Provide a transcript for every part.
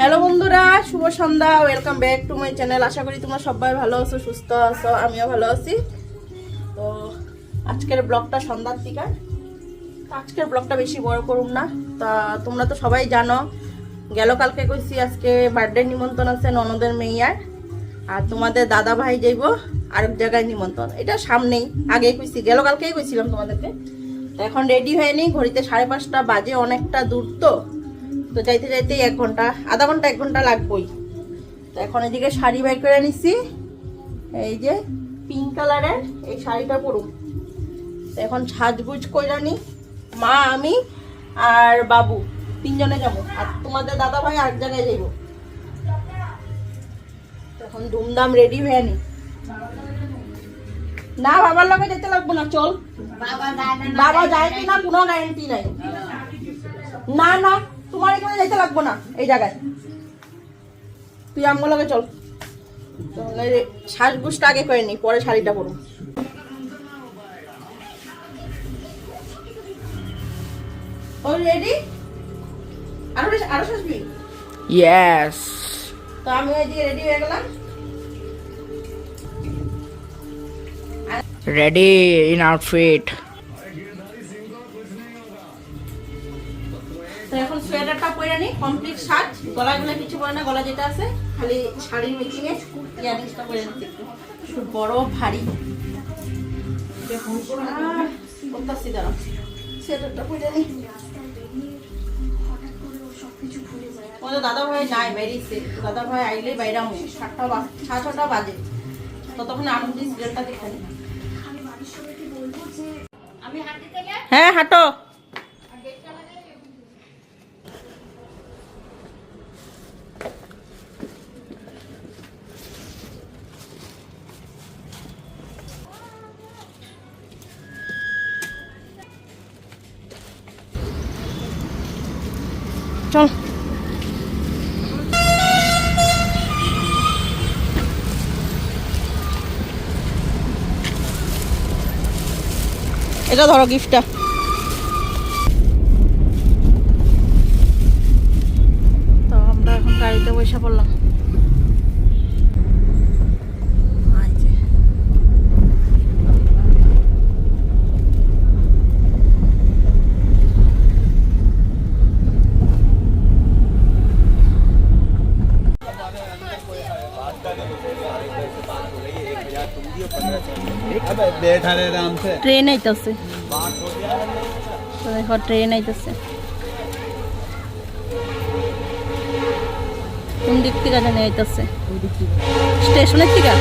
Hello বন্ধুরা, শুভ সন্ধ্যা welcome back to my channel আশা করি তোমরা সবাই ভালো আছো, সুস্থ আছো, আমিও ভালো আছি। তো আজকের ব্লগটা সন্ধ্যার দিকে। তো আজকের ব্লগটা বেশি বড় করুন না। তা তোমরা তো সবাই জানো, গেল কালকে কইছি আজকে বার্থডে নিমন্ত্রণ আছে ননদের মেয়ার আর তোমাদের দাদা ভাই যাইব, আরেক জায়গায় নিমন্ত্রণ। এটা সামনেই, আগেই কইছি, গেল কালকেই কইছিলাম তোমাদেরকে। এখন রেডি হয়নি, ঘড়িতে সাড়ে পাঁচটা বাজে, অনেকটা দূর তো। তো যাইতে যাইতে এক ঘণ্টা আধা ঘণ্টা এক ঘণ্টা লাগবেই। তো এখন এদিকে শাড়ি বের করে নিছি এই যে পিঙ্ক কালারের এই শাড়িটা পরুন তো এখন সাজগুজ কইরা নি মা আমি আর বাবু তিনজনে যাব। আর তোমাদের দাদা ভাই আরেক জায়গায় যাইব। এখন ধুমধাম রেডি হয়ে নি। না বাবার লগে যেতে লাগবো না চল। বাবা যায় কি না কোনো গ্যারেন্টি নাই। না না। তোমার এখানে যেতে লাগবো না এই জায়গায়। তুই আমগুলোকে চল। শ্বাসগুসটা আগে করে নি পরে শাড়িটা রেডি আরও আরও শাসবি Yes. তো আমি রেডি হয়ে গেলাম। Ready in outfit. Complete shirt গলায় গলায় কিছু পরে না গলা যেটা আছে খালি শাড়ির মেকিং এ ইয়ারিংসটা পরে নিচ্ছি একটু। একটু বড় ভারী। দেখুন করতেছি দাঁড়া সোয়েটারটা পরে নি। আমাদের দাদা ভাই নাই বেরিয়েছে দাদা ভাই আইলেই বাইরে আমি সাতটা বাজ- সাড়ে ছটা বাজে। ততক্ষণ আনন্দ সিরিয়ালটা দেখে হ্যাঁ হাঁটো। চল। এটা ধরো গিফটটা। তো আমরা এখন গাড়িতে বসে পড়লাম। ট্রেন আইতাছে। দেখো ট্রেন আইতাছে। কোন দিক থেকে জানি আইতাছে? স্টেশনের থেকে।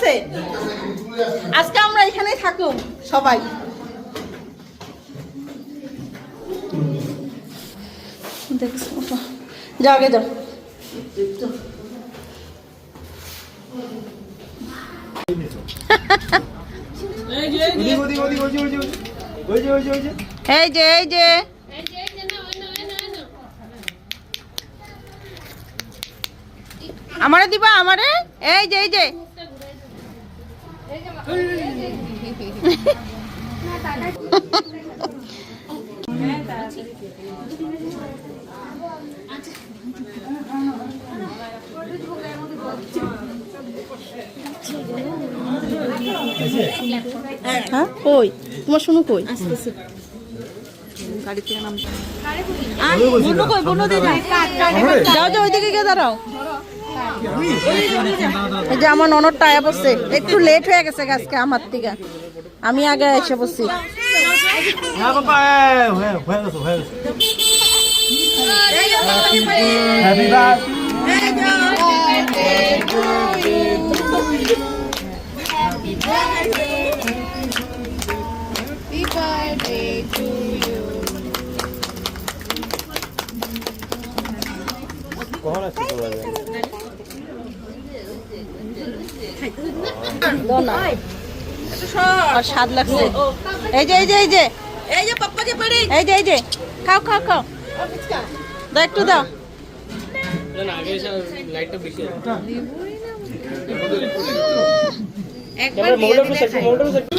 আছে? আজকে আমরা এখানেই থাকুম সবাই। যাও যাও। যে, এই যে। আমারে দিবা, আমারে? এই যে এই যে। হ্যাঁ? কই? তোমার শুনু কই? যাও যাও ওইদিকে গিয়ে দাঁড়াও। এই যে আমার ননদটা আয়া বসছে একটু লেট হয়ে গেছে আজকে আমার থেকে আমি আগে এসে বসছি হ্যাঁ বাবা হয়ে হয়ে গেছে হয়ে গেছে হ্যাপি বার্থডে কখন আছে তো আর স্বাদ লাগছে। এই যে এই যে এই যে। এই যে পাপ্পাকে পারে এই যে এই যে। খাও খাও খাও। দাও একটু দাও।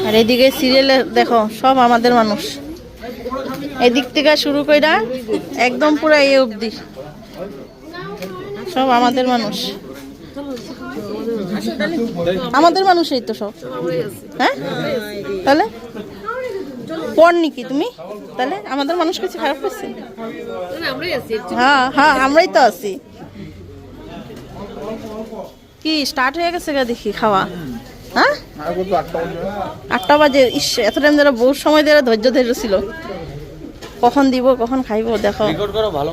আর এদিকে সিরিয়ালে দেখো সব আমাদের মানুষ। এদিক থেকে শুরু কইরা একদম পুরো এই অবধি। সব আমাদের মানুষ। আমাদের মানুষই তো সব। হ্যাঁ? তাহলে? পড়নি কি তুমি? তাহলে আমাদের মানুষ কিছু খারাপ করছে? হ্যাঁ হ্যাঁ আমরাই তো আছি। কি স্টার্ট হয়ে গেছে গা দেখি খাওয়া? হ্যাঁ? আটটা বাজে, ইস, এত টাইম ধরে বহু সময় ধরে ধৈর্য ধৈর্য ছিল। কখন দিব, কখন খাইবো, দেখো। ভালো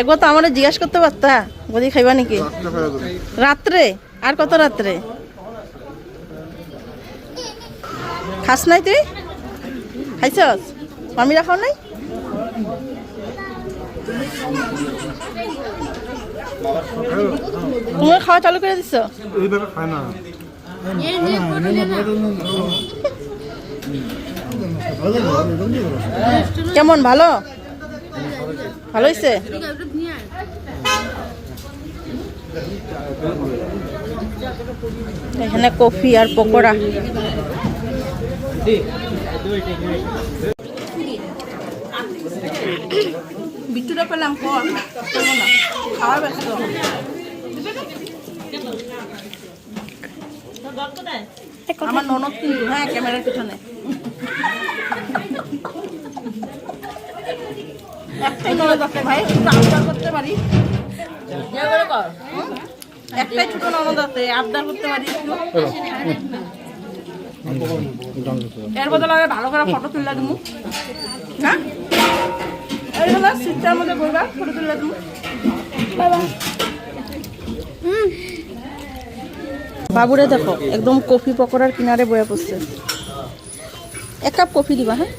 একবার তো আমার জিজ্ঞাসা করতে পারতা, গদি খাইবা নাকি? রাত্রে? আর কত রাত্রে? খাস নাই তুই? খাইছস? মামিরা খাও নাই? তুমি খাওয়া চালু করে দিছো? কেমন, ভালো? ভালো হয়েছে এখানে কফি আর পকোড়া। বিট্টুটা পেলাম না। খাওয়া ব্যস্ত আমার ননদ কিন্তু হ্যাঁ ক্যামেরার পিছনে। একটাই আছে ভাই একটু করতে পারি একটাই ছোট ননদ আছে করতে পারি এর বদলে আমি ভালো করে ফটো তুলে দেবো হ্যাঁ এইগুলো সিটটার মধ্যে বলবা ফটো তুলে দেবো বাবুরে দেখো, একদম কফি পকোড়ার কিনারে বয়ে পড়ছে। এক কাপ কফি দিবা হ্যাঁ?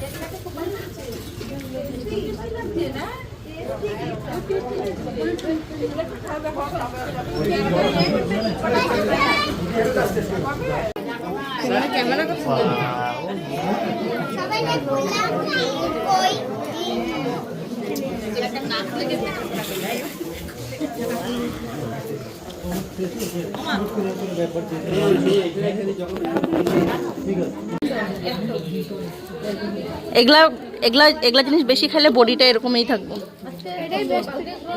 এগুলা এগুলা এগুলা জিনিস বেশি খেলে বডিটা এরকমই থাকব।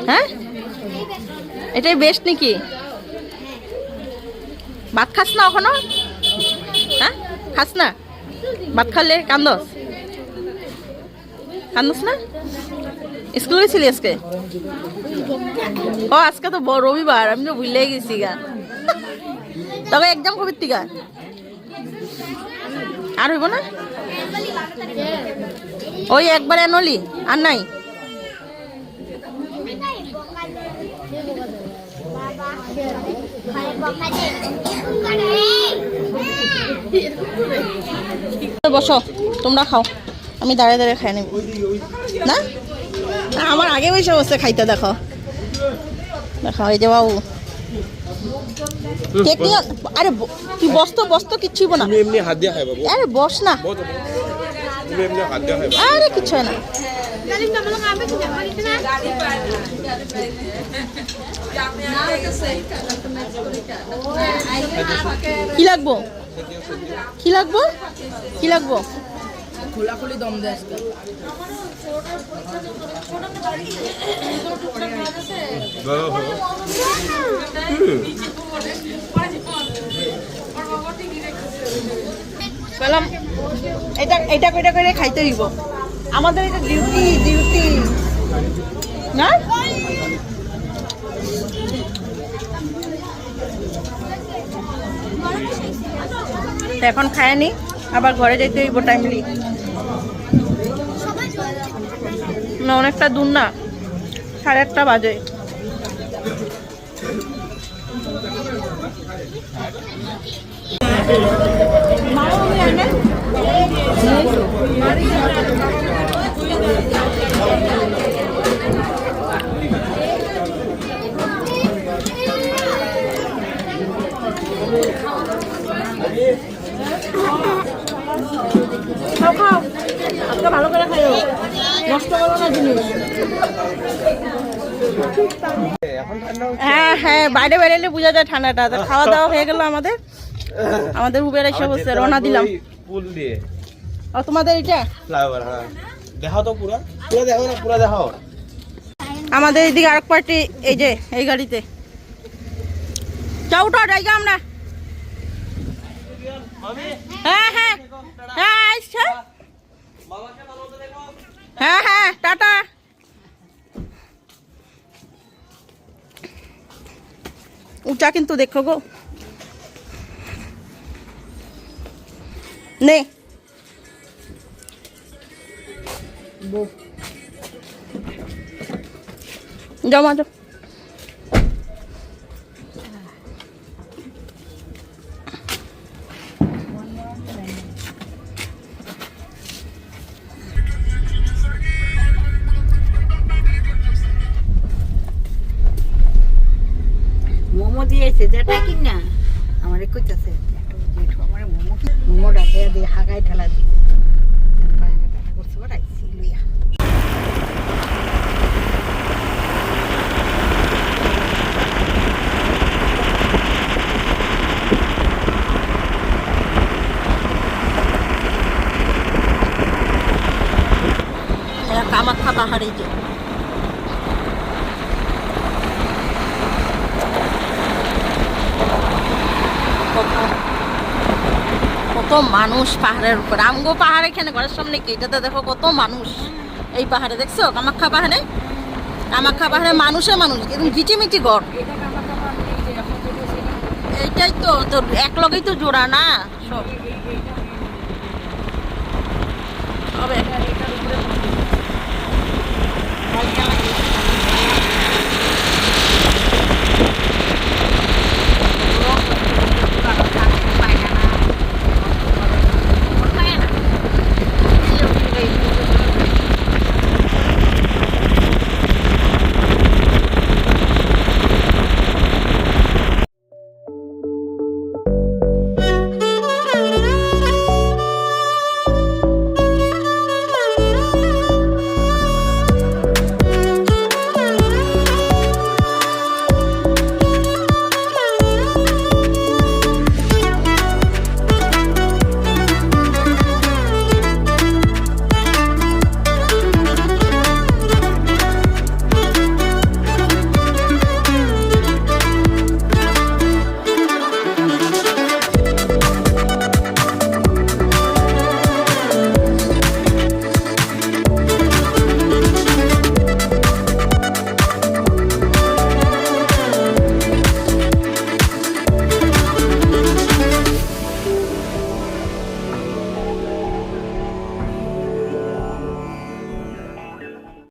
হ্যাঁ? এটাই বেস্ট নাকি? ভাত খাস না ওখানো হ্যাঁ? খাস না? ভাত খালে কান্দস? কান্দস না? স্কুল গেছিলি আজকে? ও, আজকে তো রবিবার, আমি তো ভুলেই গেছি গা। তবে একদম কবির টিকা আর হইব না? ওই একবার এনলি আর নাই? বসো তোমরা খাও। আমি দাঁড়িয়ে দাঁড়িয়ে খাই নেব না? না, আমার আগে বসে বসে খাইতে দেখো। দেখো এই যে বাবু। কেক নিয়ে আরে তুই বস তো বস কিচ্ছুই না। এমনি হাত দিয়ে খাই বাবু আরে বস না। তুমি এমনি হাত দিয়ে খাই আরে কিচ্ছু না। কি লাগবো? কি লাগবো? কি লাগবো? খোলাখুলি দম দেয় এটা এটা কইটা করে খাইতে হইব। আমাদের এটা ডিউটি ডিউটি না? তো এখন খায়নি, আবার ঘরে যেতে হইব টাইমলি না, অনেকটা দূর না, সাড়ে আটটা বাজে খাও আজকে ভালো করে খাইও নষ্ট করো না জিনিস? হ্যাঁ হ্যাঁ বাইরে বেরোলে বোঝা যায় ঠান্ডাটা। খাওয়া দাওয়া হয়ে গেল আমাদের। আমাদের উবের এসে বসছে রওনা দিলাম। দিয়ে। ও তোমাদের এটা? ফ্লাইওভার হ্যাঁ। দেখাও তো পুরা। পুরা দেখাও না পুরা দেখাও। আমাদের এদিকে আরেক পার্টি এই যে এই গাড়িতে। উঠো জায়গা আমরা। হ্যাঁ হ্যাঁ হ্যাঁ আসছে হ্যাঁ হ্যাঁ টাটা। উঁচা কিন্তু দেখো গো। নে। জমা মা মোমো দিয়েছে, যেটা কি না আমার কইতাছে জেঠু আমার মোমো মোমো ডাকে দিয়ে হাগায় ঠেলা ব্যথা করছে বাড়াইছি লইয়া কামাখ্যা পাহাড়ে যে কত- কত মানুষ পাহাড়ের উপর। আমগো পাহাড় এখানে ঘরের সামনে কি? এটাতে দেখো কত মানুষ। এই পাহাড়ে দেখছ? কামাখ্যা পাহাড়ে? কামাখ্যা পাহাড়ে মানুষে মানুষ। একদম জিটিমিটি ঘর। এইটাই তো তোর এক লগেই তো জোড়া না? সব। এক-